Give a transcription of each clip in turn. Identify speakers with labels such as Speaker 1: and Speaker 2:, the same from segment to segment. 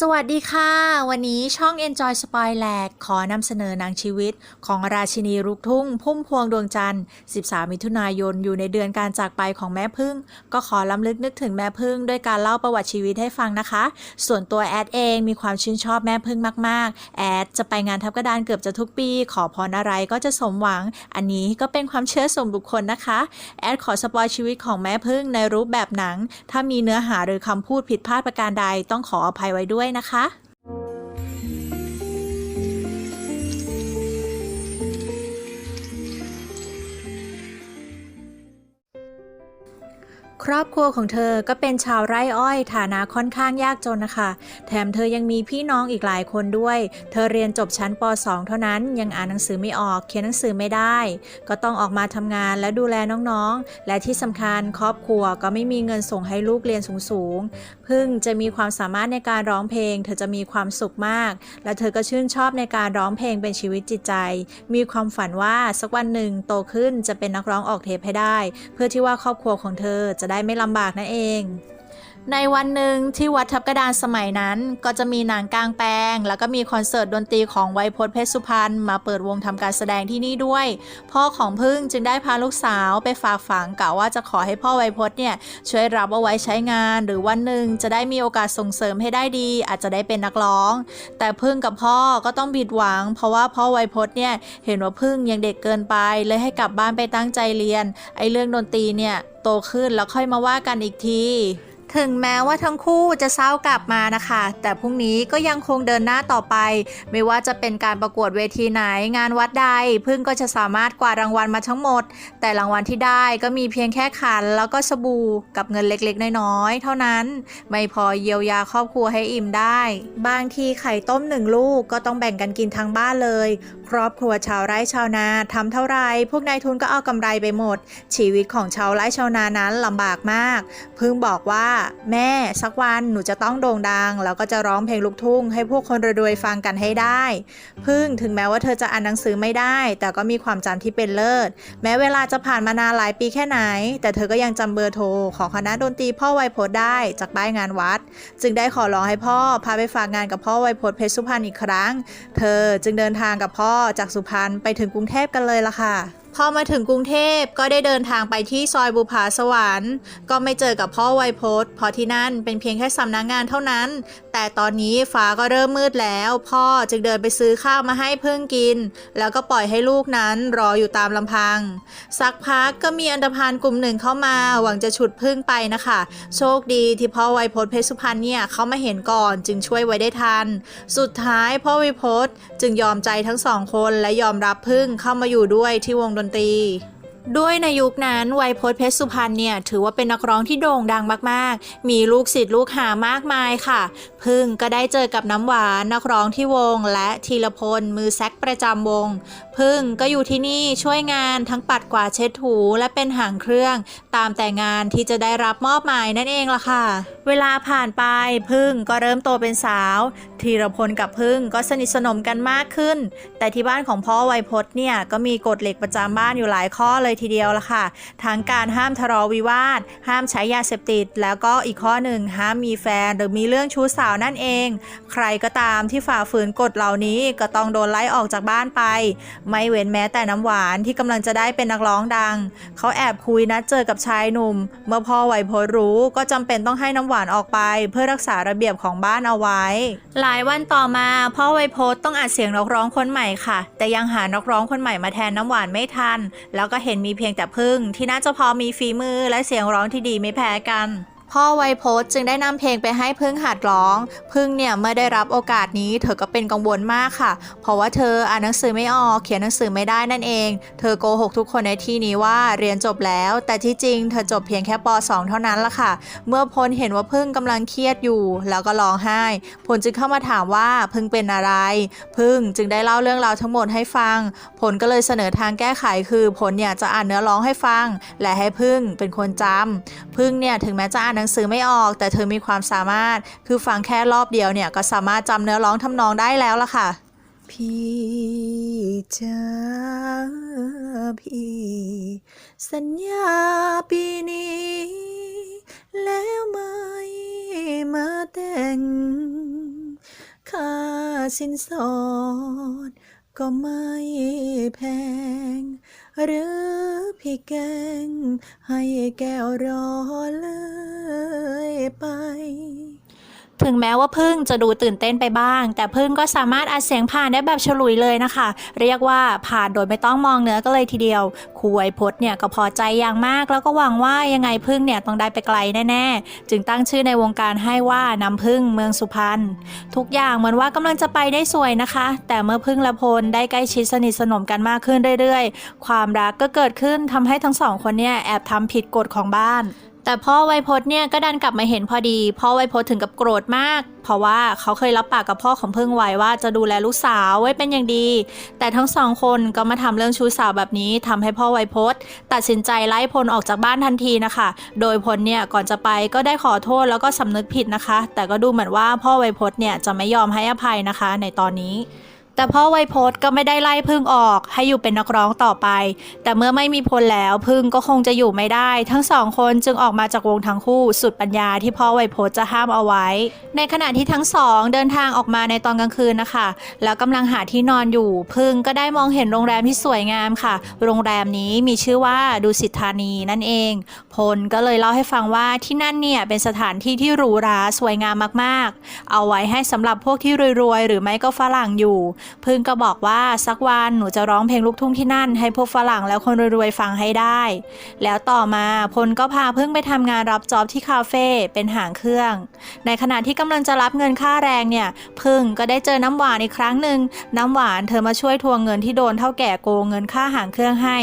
Speaker 1: สวัสดีค่ะ วันนี้ช่อง Enjoy Spoiler ขอนำเสนอนางชีวิตของราชินีลูกทุ่ง พุ่มพวงดวงจันทร์ 13 มิถุนายนอยู่ในเดือนการจากไปของแม่พึ่ง ก็ขอล้ำลึกนึกถึงแม่พึ่งด้วยการเล่าประวัติชีวิตให้ฟังนะคะ ส่วนตัวแอดเองมีความชื่นชอบแม่พึ่งมาก ๆ แอดจะไปงานทับกระดานเกือบจะทุกปี ขอพรอะไรก็จะสมหวัง อันนี้ก็เป็นความเชื่อส่วนบุคคลนะคะแอดขอสปอยชีวิตของแม่พึ่งในรูปแบบหนัง ถ้ามีเนื้อหาหรือคำพูดผิดพลาดประการใดต้องขออภัยไว้ด้วยด้วยนะคะ ครอบครัวของเธอก็เป็นชาวไร่อ้อยฐานะค่อนข้างยากจนนะคะ แถมเธอยังมีพี่น้องอีกหลายคนด้วย เธอเรียนจบชั้นป .2 เท่านั้น ยังอ่านหนังสือไม่ออก เขียนหนังสือไม่ได้ ก็ต้องออกมาทำงานและดูแลน้องๆ และที่สำคัญครอบครัวก็ไม่มีเงินส่งให้ลูกเรียนสูงๆ พึ่งจะมีความสามารถในการร้องเพลง เธอจะมีความสุขมาก และเธอก็ชื่นชอบในการร้องเพลงเป็นชีวิตจิตใจ มีความฝันว่าสักวันหนึ่งโตขึ้นจะเป็นนักร้องออกเทปให้ได้ เพื่อที่ว่าครอบครัวของเธอจะได้ไม่ลำบากนั่นเอง ในวันหนึ่งที่วัดทับกระดานสมัยนั้นก็จะมีหนังกลางแปลง แล้วก็มีคอนเสิร์ตดนตรีของไวยพจน์เพชรสุพรรณมาเปิดวงทำการแสดงที่นี่ด้วย พ่อของพึ่งจึงได้พาลูกสาวไปฝากฝังกะว่าจะขอให้พ่อไวยพจน์เนี่ยช่วยรับเอาไว้ใช้งาน หรือวันหนึ่งจะได้มีโอกาสส่งเสริมให้ได้ดี อาจจะได้เป็นนักร้อง แต่พึ่งกับพ่อก็ต้องบิดหวัง เพราะว่าพ่อไวยพจน์เนี่ยเห็นว่าพึ่งยังเด็กเกินไป เลยให้กลับบ้านไปตั้งใจเรียนไอ้เรื่องดนตรีเนี่ยโตขึ้นแล้วค่อยมาว่ากันอีกที ถึงแม้ว่าทั้งคู่จะเศร้ากลับมานะคะ แต่พรุ่งนี้ก็ยังคงเดินหน้าต่อไป ไม่ว่าจะเป็นการประกวดเวทีไหนงานวัดใด พึ่งก็จะสามารถกวาดรางวัลมาทั้งหมด แต่รางวัลที่ได้ก็มีเพียงแค่ขัน แล้วก็สบู่กับเงินเล็กๆ น้อยๆ เท่านั้น ไม่พอเยียวยาครอบครัวให้อิ่มได้ บางทีไข่ต้มหนึ่งลูกก็ต้องแบ่งกันกินทั้งบ้านเลย ครอบครัวชาวไร่ชาวนาทำเท่าไรพวกนายทุนก็เอากำไรไปหมด ชีวิตของชาวไร่ชาวนานั้นลำบากมาก พึ่งบอกว่าแม่สักวันหนูจะต้องโด่งดัง แล้วก็จะร้องเพลงลูกทุ่ง ให้พวกคนรวยฟังกันให้ได้ พึ่งถึงแม้ว่าเธอจะอ่านหนังสือไม่ได้ แต่ก็มีความจำที่เป็นเลิศ แม้เวลาจะผ่านมานานหลายปีแค่ไหน แต่เธอก็ยังจำเบอร์โทรของคณะดนตรีพ่อไวยพจน์ได้จากป้ายงานวัด จึงได้ขอร้องให้พ่อพาไปฝากงานกับพ่อไวยพจน์เพชรสุพรรณอีกครั้ง เธอจึงเดินทางกับพ่อจากสุพรรณไปถึงกรุงเทพกันเลยล่ะค่ะ พอมาถึงกรุงเทพก็ได้เดินทางไปที่ซอยบุภาสวรรค์ ก็ไม่เจอกับพ่อไวยพจน์เพราะที่นั่นเป็นเพียงแค่สำนักงงานเท่านั้น แต่ตอนนี้ฟ้าก็เริ่มมืดแล้ว พ่อจึงเดินไปซื้อข้าวมาให้เพิ่งกิน แล้วก็ปล่อยให้ลูกนั้นรออยู่ตามลำพัง สักพักก็มีอันธพาลกลุ่มหนึ่งเข้ามา หวังจะฉุดพึ่งไปนะคะ โชคดีที่พ่อไวยพจน์เพชรสุพรรณเนี่ยเขามาเห็นก่อนจึงช่วยไว้ได้ทัน สุดท้ายพ่อไวยพจน์จึงยอมใจทั้งสองคนและยอมรับพึ่งเข้ามาอยู่ด้วยที่วงดนตรี ด้วยในยุคนั้นไวยพจน์เพชรสุพรรณเนี่ยถือว่าเป็นนักร้องที่โด่งดังมากๆ มีลูกศิษย์ลูกหามากมายค่ะ พึ่งก็ได้เจอกับน้ำหวานนักร้องที่วง และธีรพลมือแซกประจำวง พึ่งก็อยู่ที่นี่ช่วยงานทั้งปัดกวาดเช็ดถูและเป็นหางเครื่อง ตามแต่งานที่จะได้รับมอบหมายนั่นเองล่ะค่ะ เวลาผ่านไปพึ่งก็เริ่มโตเป็นสาวธีรพลกับพึ่งก็สนิทสนมกันมากขึ้น แต่ที่บ้านของพ่อไวยพจน์เนี่ยก็มีกฎเหล็กประจำบ้านอยู่หลายข้อเลยทีเดียวล่ะค่ะ ทั้งการห้ามทะเลาะวิวาท ห้ามใช้ยาเสพติด แล้วก็อีกข้อหนึ่งห้ามมีแฟนหรือมีเรื่องชู้สาวนั่นเอง ใครก็ตามที่ฝ่าฝืนกฎเหล่านี้ก็ต้องโดนไล่ออกจากบ้านไปไม่เว้นแม้แต่น้ำหวานที่กำลังจะได้เป็นนักร้องดัง เขาแอบคุยนัดเจอกับชายหนุ่ม เมื่อพ่อไวยพจน์รู้ก็จำเป็นต้องให้น้ำหวานออกไป เพื่อรักษาระเบียบของบ้านเอาไว้ หลายวันต่อมาพ่อไวยพจน์ต้องอัดเสียงนักร้องคนใหม่ค่ะ แต่ยังหานักร้องคนใหม่มาแทนน้ำหวานไม่ทัน แล้วก็เห็นมีเพียงแต่พึ่ง ที่น่าจะพอมีฝีมือและเสียงร้องที่ดีไม่แพ้กัน พ่อไวยพจน์จึงได้นำเพลงไปให้พึ่งหัดร้อง พึ่งเนี่ยเมื่อได้รับโอกาสนี้ เธอก็เป็นกังวลมากค่ะ เพราะว่าเธออ่านหนังสือไม่ออกเขียนหนังสือไม่ได้นั่นเอง เธอโกหกทุกคนในที่นี้ว่าเรียนจบแล้ว แต่ที่จริงเธอจบเพียงแค่ป .2 เท่านั้นละค่ะ เมื่อพลเห็นว่าพึ่งกำลังเครียดอยู่ แล้วก็ร้องไห้ พลจึงเข้ามาถามว่าพึ่งเป็นอะไร พึ่งจึงได้เล่าเรื่องราวทั้งหมดให้ฟัง ผลก็เลยเสนอทางแก้ไขคือผลเนี่ยจะอ่านเนื้อร้องให้ฟัง และให้พึ่งเป็นคนจำพึ่งเนี่ยถึงแม้จะอ่านหนังสือไม่ออก แต่เธอมีความสามารถ คือฟังแค่รอบเดียวเนี่ยก็สามารถจำเนื้อร้องทำนองได้แล้วล่ะค่ะ พี่จ้าพี่สัญญาปีนี้ แล้วไม่มาแต่งสินสอด ก็ไม่แพง หรือพี่แกงให้แก้วรอเลยไป ถึงแม้ว่าพึ่งจะดูตื่นเต้นไปบ้าง แต่พึ่งก็สามารถอัดเสียงผ่านได้แบบฉลุยเลยนะคะ เรียกว่าผ่านโดยไม่ต้องมองเนื้อก็เลยทีเดียวครูไวยพจน์เนี่ยก็พอใจอย่างมาก แล้วก็หวังว่ายังไงพึ่งเนี่ยต้องได้ไปไกลแน่ๆ จึงตั้งชื่อในวงการให้ว่าน้ำพึ่งเมืองสุพรรณทุกอย่างเหมือนว่ากำลังจะไปได้สวยนะคะ แต่เมื่อพึ่งและพลได้ใกล้ชิดสนิทสนมกันมากขึ้นเรื่อยๆ ความรักก็เกิดขึ้นทำให้ทั้งสองคนเนี่ยแอบทำผิดกฎของบ้าน แต่พ่อไวยพจน์เนี่ยก็ดันกลับมาเห็นพอดี พ่อไวยพจน์ถึงกับโกรธมาก เพราะว่าเขาเคยรับปากกับพ่อของพึ่งไว้ว่าจะดูแลลูกสาวไว้เป็นอย่างดี แต่ทั้งสองคนก็มาทำเรื่องชู้สาวแบบนี้ทำให้พ่อไวยพจน์ ตัดสินใจไล่พลออกจากบ้านทันทีนะคะ โดยพลเนี่ยก่อนจะไปก็ได้ขอโทษแล้วก็สำนึกผิดนะคะ แต่ก็ดูเหมือนว่าพ่อไวยพจน์เนี่ยจะไม่ยอมให้อภัยนะคะ ในตอนนี้ แต่พ่อไวยพจน์ก็ไม่ได้ไล่พึ่งออกให้อยู่เป็นนักร้องต่อไป แต่เมื่อไม่มีพลแล้วพึ่งก็คงจะอยู่ไม่ได้ ทั้งสองคนจึงออกมาจากวงทั้งคู่สุดปัญญาที่พ่อไวยพจน์จะห้ามเอาไว้ ในขณะที่ทั้งสองเดินทางออกมาในตอนกลางคืนนะคะ แล้วกำลังหาที่นอนอยู่พึ่งก็ได้มองเห็นโรงแรมที่สวยงามค่ะ โรงแรมนี้มีชื่อว่าดูสิทธานีนั่นเอง พลก็เลยเล่าให้ฟังว่าที่นั่นเนี่ยเป็นสถานที่ที่หรูหราสวยงามมากๆ เอาไว้ให้สำหรับพวกที่รวยๆหรือไม่ก็ฝรั่งอยู่พึ่งก็บอกว่าสักวันหนูจะร้องเพลงลูกทุ่งที่นั่น ให้พวกฝรั่งแล้วคนรวยๆฟังให้ได้ แล้วต่อมาพลก็พาพึ่งไปทำงานรับจอบที่คาเฟ่เป็นหางเครื่อง ในขณะที่กำลังจะรับเงินค่าแรงเนี่ยพึ่งก็ได้เจอน้ำหวานอีกครั้งหนึ่งน้ำหวานเธอมาช่วยทวงเงินที่โดนเท่าแก่โกงเงินค่าหางเครื่องให้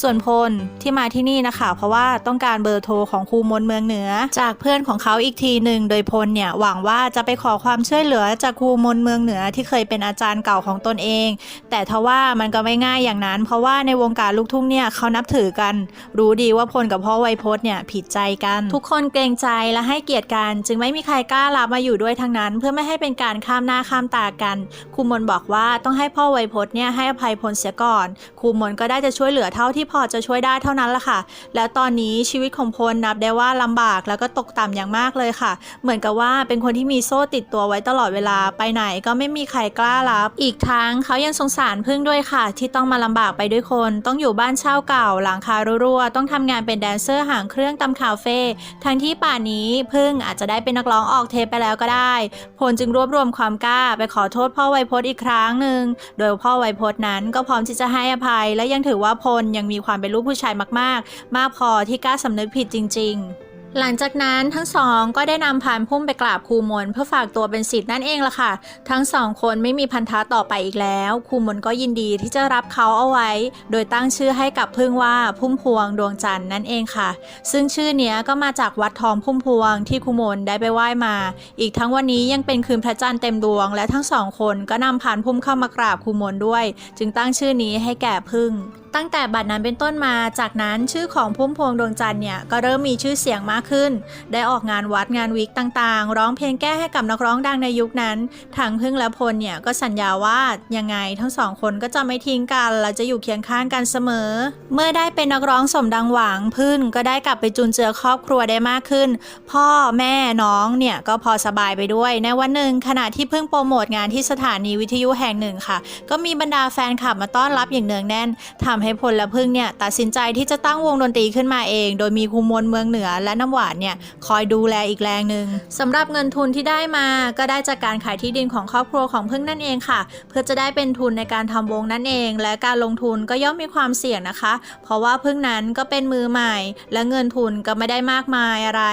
Speaker 1: ส่วนพลที่มาที่นี่นะคะ เพราะว่าต้องการเบอร์โทรของครูมนเมืองเหนือ จากเพื่อนของเขาอีกทีหนึ่งโดยพลเนี่ยหวังว่าจะไปขอความช่วยเหลือจากครูมนเมืองเหนือที่เคยเป็นอาจารย์เก่าของตนเอง แต่ทว่ามันก็ไม่ง่ายอย่างนั้น เพราะว่าในวงการลูกทุ่งเนี่ยเขานับถือกัน รู้ดีว่าพลกับพ่อไวยพจน์เนี่ยผิดใจกัน ทุกคนเกรงใจและให้เกียรติกัน จึงไม่มีใครกล้ารับมาอยู่ด้วยทั้งนั้น เพื่อไม่ให้เป็นการข้ามหน้าข้ามตากันครูมนบอกว่าต้องให้พ่อไวยพจน์เนี่ยให้อภัยพลเสียก่อนครูมนก็ได้จะช่วยเหลือเท่าที่พอจะช่วยได้เท่านั้นละค่ะ แล้วตอนนี้ชีวิตของพลนับได้ว่าลำบากแล้วก็ตกต่ำอย่างมากเลยค่ะ เหมือนกับว่าเป็นคนที่มีโซ่ติดตัวไว้ตลอดเวลาไปไหนก็ไม่มีใครกล้ารับ อีกทั้งเขายังสงสารพึ่งด้วยค่ะ ที่ต้องมาลำบากไปด้วยคน ต้องอยู่บ้านเช่าเก่า หลังคารั่วๆต้องทำงานเป็นแดนเซอร์หางเครื่องตามคาเฟ่ทั้งที่ป่านนี้พึ่งอาจจะได้เป็นนักร้องออกเทปไปแล้วก็ได้ พลจึงรวบรวมความกล้าไปขอโทษพ่อไวยพจน์อีกครั้งหนึ่งโดยพ่อไวยพจน์นั้นก็พร้อมที่จะให้อภัย และยังถือว่าพลยังมีความเป็นลูกผู้ชายมากๆ มากพอที่กล้าสำนึกผิดจริง ๆ หลังจากนั้นทั้งสองก็ได้นำพานพุ่มไปกราบครูมนเพื่อฝากตัวเป็นศิษย์นั่นเองล่ะค่ะ ทั้งสองคนไม่มีพันธะต่อไปอีกแล้วครูมนก็ยินดีที่จะรับเขาเอาไว้ โดยตั้งชื่อให้กับพึ่งว่าพุ่มพวงดวงจันทร์นั่นเองค่ะ ซึ่งชื่อเนี้ยก็มาจากวัดทองพุ่มพวงที่ครูมนได้ไปไหว้มา อีกทั้งวันนี้ยังเป็นคืนพระจันทร์เต็มดวง และทั้งสองคนก็นำพานพุ่มเข้ามากราบครูมนด้วย จึงตั้งชื่อนี้ให้แก่พึ่งตั้งแต่บัดนั้นเป็นต้นมา จากนั้นชื่อของพุ่มพวงดวงจันทร์เนี่ยก็เริ่มมีชื่อเสียงมากขึ้น ได้ออกงานวัดงานวิกต่างๆ ร้องเพลงแก้ให้กับนักร้องดังในยุคนั้น ทั้งพึ่งและพลเนี่ยก็สัญญาว่ายังไงทั้งสองคนก็จะไม่ทิ้งกันและจะอยู่เคียงข้างกันเสมอ เมื่อได้เป็นนักร้องสมดังหวังพึ่งก็ได้กลับไปจุนเจือครอบครัวได้มากขึ้น พ่อแม่น้องเนี่ยก็พอสบายไปด้วย ในวันหนึ่งขณะที่เพิ่งโปรโมทงานที่สถานีวิทยุแห่งหนึ่งค่ะ ก็มีบรรดาแฟนคลับมาต้อนรับอย่างเนืองแน่นทำให้พลและพึ่งเนี่ยตัดสินใจที่จะตั้งวงดนตรีขึ้นมาเอง โดยมีครูมวลเมืองเหนือและน้ำหวานเนี่ยคอยดูแลอีกแรงหนึ่งสำหรับเงินทุนที่ได้มาก็ได้จากการขายที่ดินของครอบครัวของพึ่งนั่นเองค่ะ เพื่อจะได้เป็นทุนในการทำวงนั่นเอง และการลงทุนก็ย่อมมีความเสี่ยงนะคะ เพราะว่าพึ่งนั้นก็เป็นมือใหม่ และเงินทุนก็ไม่ได้มากมายอะไร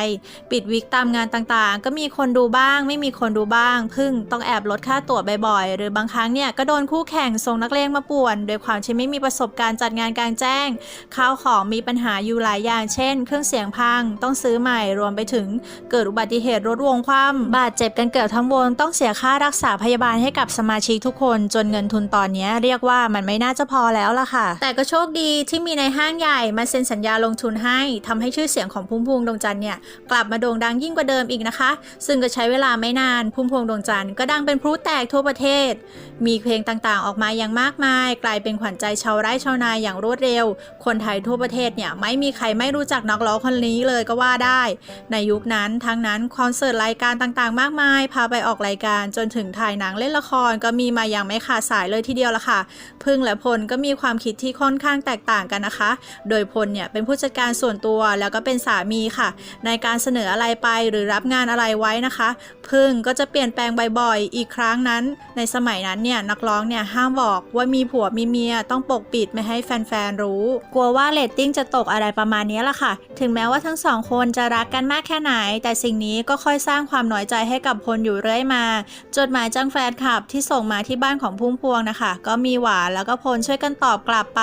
Speaker 1: ปิดวิกตามงานต่างๆ ก็มีคนดูบ้าง ไม่มีคนดูบ้าง พึ่งต้องแอบลดค่าตั๋วบ่อยๆ หรือบางครั้งเนี่ยก็โดนคู่แข่งส่งนักเลงมาป่วนโดยความที่ไม่มีประสบการณ์จัดงานกลางแจ้ง ข้าวของมีปัญหาอยู่หลายอย่าง เช่น เครื่องเสียงพัง ต้องซื้อใหม่ รวมไปถึงเกิดอุบัติเหตุรถวงคว่ำบาดเจ็บกันเกือบทั้งวง ต้องเสียค่ารักษาพยาบาลให้กับสมาชิกทุกคนจนเงินทุนตอนนี้เรียกว่ามันไม่น่าจะพอแล้วล่ะค่ะ แต่ก็โชคดีที่มีในห้างใหญ่มาเซ็นสัญญาลงทุนให้ทำให้ชื่อเสียงของพุ่มพวงดวงจันทร์เนี่ยกลับมาโด่งดังยิ่งกว่าเดิมอีกนะคะ ซึ่งก็ใช้เวลาไม่นานพุ่มพวงดวงจันทร์ก็ดังเป็นพลุแตกทั่วประเทศ มีเพลงต่างๆ ออกมาอย่างมากมาย กลายเป็นขวัญใจชาวไร่ชาวนานาอย่างรวดเร็ว คนไทยทั่วประเทศเนี่ยไม่มีใครไม่รู้จักนักร้องคนนี้เลยก็ว่าได้ ในยุคนั้นทั้งนั้นคอนเสิร์ตรายการต่างๆ มากมาย พาไปออกรายการจนถึงถ่ายหนังเล่นละครก็มีมาอย่างไม่ขาดสายเลยทีเดียวละค่ะ พึ่งและพลก็มีความคิดที่ค่อนข้างแตกต่างกันนะคะ โดยพลเนี่ยเป็นผู้จัดการส่วนตัวแล้วก็เป็นสามีค่ะ ในการเสนออะไรไปหรือรับงานอะไรไว้นะคะ พึ่งก็จะเปลี่ยนแปลงบ่อยๆอีกครั้งนั้น ในสมัยนั้นเนี่ยนักร้องเนี่ยห้ามบอกว่ามีผัวมีเมียต้องปกปิดไม่ให้แฟนๆรู้ กลัวว่าเรตติ้งจะตกอะไรประมาณนี้ละค่ะ ถึงแม้ว่าทั้งสองคนจะรักกันมากแค่ไหน แต่สิ่งนี้ก็ค่อยสร้างความน้อยใจให้กับพลอยู่เรื่อยมา จดหมายจังแฟนคลับที่ส่งมาที่บ้านของพุ่มพวงนะคะ ก็มีหวานแล้วก็พลช่วยกันตอบกลับไป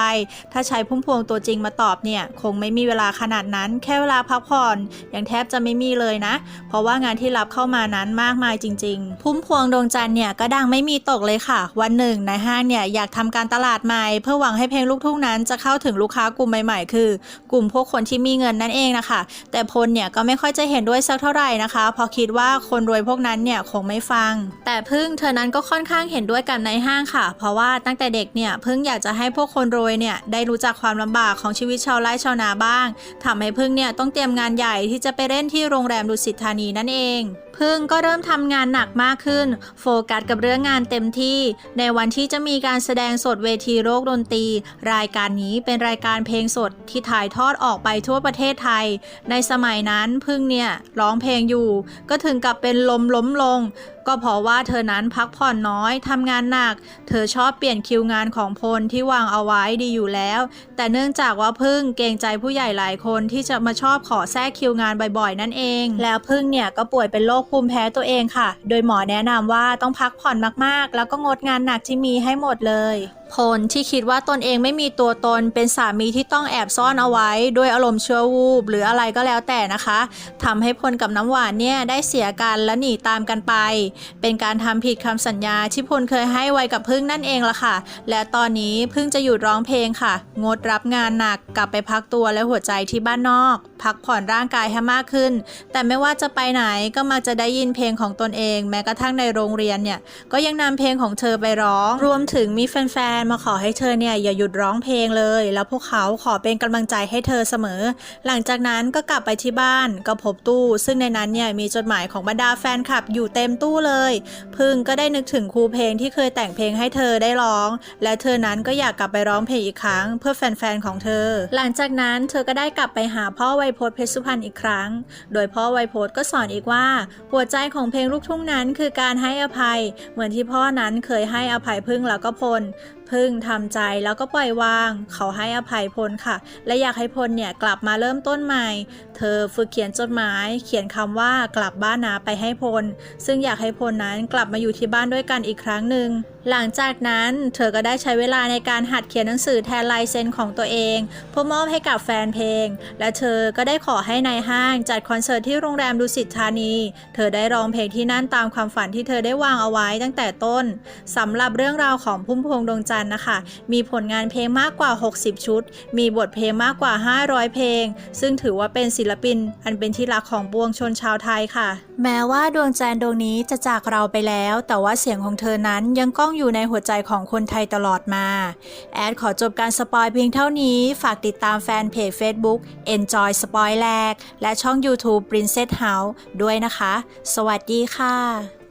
Speaker 1: ถ้าใช้พุ่มพวงตัวจริงมาตอบเนี่ยคงไม่มีเวลาขนาดนั้น แค่เวลาพักผ่อนยังแทบจะไม่มีเลยนะ เพราะว่างานที่รับเข้ามานั้นมากมายจริง ๆ พุ่มพวงดวงจันทร์เนี่ยก็ดังไม่มีตกเลยค่ะ วันหนึ่งในห้างเนี่ยอยากทำการตลาดใหม่เพื่อหวังให้เพลงลูกทุ่งนั้นจะเข้าถึงลูกค้ากลุ่มใหม่ๆ คือ กลุ่มพวกคนที่มีเงินนั่นเองนะคะ แต่พลเนี่ยก็ไม่ค่อยจะเห็นด้วยสักเท่าไหร่นะคะเพราะคิดว่าคนรวยพวกนั้นเนี่ยคงไม่ฟัง แต่พึ่งเธอนั้นก็ค่อนข้างเห็นด้วยกับในห้างค่ะ เพราะว่าตั้งแต่เด็กเนี่ยพึ่งอยากจะให้พวกคนรวยเนี่ยได้รู้จักความลำบากของชีวิตชาวไร่ชาวนาบ้างทำให้พึ่งเนี่ยต้องเตรียมงานใหญ่ที่จะไปเล่นที่โรงแรมดุสิตธานีนั่นเองพึ่งก็เริ่มทำงานหนักมากขึ้น โฟกัสกับเรื่องงานเต็มที่ ในวันที่จะมีการแสดงสดเวทีโลกดนตรีรายการนี้เป็นรายการเพลงสดที่ถ่ายทอดออกไปทั่วประเทศไทย ในสมัยนั้นพึ่งเนี่ยร้องเพลงอยู่ ก็ถึงกับเป็นลมล้มลงก็เพราะว่าเธอนั้นพักผ่อนน้อยทำงานหนัก เธอชอบเปลี่ยนคิวงานของพลที่วางเอาไว้ดีอยู่แล้ว แต่เนื่องจากว่าพึ่งเกรงใจผู้ใหญ่หลายคนที่จะมาชอบขอแทรกคิวงานบ่อยๆ นั่นเอง แล้วพึ่งเนี่ยก็ป่วยเป็นโรคภูมิแพ้ตัวเองค่ะ โดยหมอแนะนำว่าต้องพักผ่อนมากๆ แล้วก็งดงานหนักที่มีให้หมดเลยพลที่คิดว่าตนเองไม่มีตัวตนเป็นสามีที่ต้องแอบซ่อนเอาไว้ด้วยอารมณ์ชั่ววูบหรืออะไรก็แล้วแต่นะคะทำให้พลกับน้ำหวานเนี่ยได้เสียกันและหนีตามกันไปเป็นการทำผิดคำสัญญาที่พลเคยให้ไว้กับพึ่งนั่นเองละค่ะ และตอนนี้พึ่งจะหยุดร้องเพลงค่ะ งดรับงานหนักกลับไปพักตัวและหัวใจที่บ้านนอก พักผ่อนร่างกายให้มากขึ้น แต่ไม่ว่าจะไปไหนก็มักจะได้ยินเพลงของตนเอง แม้กระทั่งในโรงเรียนเนี่ยก็ยังนำเพลงของเธอไปร้อง รวมถึงมีแฟนๆมาขอให้เธอเนี่ยอย่าหยุดร้องเพลงเลย แล้วพวกเขาขอเป็นกำลังใจให้เธอเสมอ หลังจากนั้นก็กลับไปที่บ้านก็พบตู้ ซึ่งในนั้นเนี่ยมีจดหมายของบรรดาแฟนคลับอยู่เต็มตู้เลย พึ่งก็ได้นึกถึงครูเพลงที่เคยแต่งเพลงให้เธอได้ร้อง และเธอนั้นก็อยากกลับไปร้องเพลงอีกครั้ง เพื่อแฟนๆของเธอ หลังจากนั้นเธอก็ได้กลับไปหาพ่อไวยพจน์เพชรสุพรรณอีกครั้ง โดยพ่อไวยพจน์ก็สอนอีกว่าหัวใจของเพลงลูกทุ่งนั้นคือการให้อภัย เหมือนที่พ่อนั้นเคยให้อภัยพึ่งแล้วก็พลพึ่งทำใจแล้วก็ปล่อยวาง เขาให้อภัยพลค่ะ และอยากให้พลเนี่ยกลับมาเริ่มต้นใหม่ เธอฝึกเขียนจดหมาย เขียนคำว่ากลับบ้านนาไปให้พล ซึ่งอยากให้พลนั้นกลับมาอยู่ที่บ้านด้วยกันอีกครั้งหนึ่งหลังจากนั้นเธอก็ได้ใช้เวลาในการหัดเขียนหนังสือแทนลายเซ็นของตัวเองเพื่อมอบให้กับแฟนเพลง และเธอก็ได้ขอให้ในายห้างจัดคอนเสิร์ตที่โรงแรมดุสิตธานี เธอได้ร้องเพลงที่นั่นตามความฝันที่เธอได้วางเอาไว้ตั้งแต่ต้นสำหรับเรื่องราวของพุ่มพวงดวงจันทร์นะคะ มีผลงานเพลงมากกว่า 60 ชุด มีบทเพลงมากกว่า 500 เพลง ซึ่งถือว่าเป็นศิลปิน อันเป็นที่รักของปวงชนชาวไทยค่ะ แม้ว่าดวงจันทร์ดวงนี้จะจากเราไปแล้ว แต่ว่าเสียงของเธอนั้นยังก้องอยู่ในหัวใจของคนไทยตลอดมา แอดขอจบการสปอยเพียงเท่านี้ ฝากติดตามแฟนเพจ Facebook Enjoy สปอยแลกและช่อง YouTube Princess House ด้วยนะคะ สวัสดีค่ะ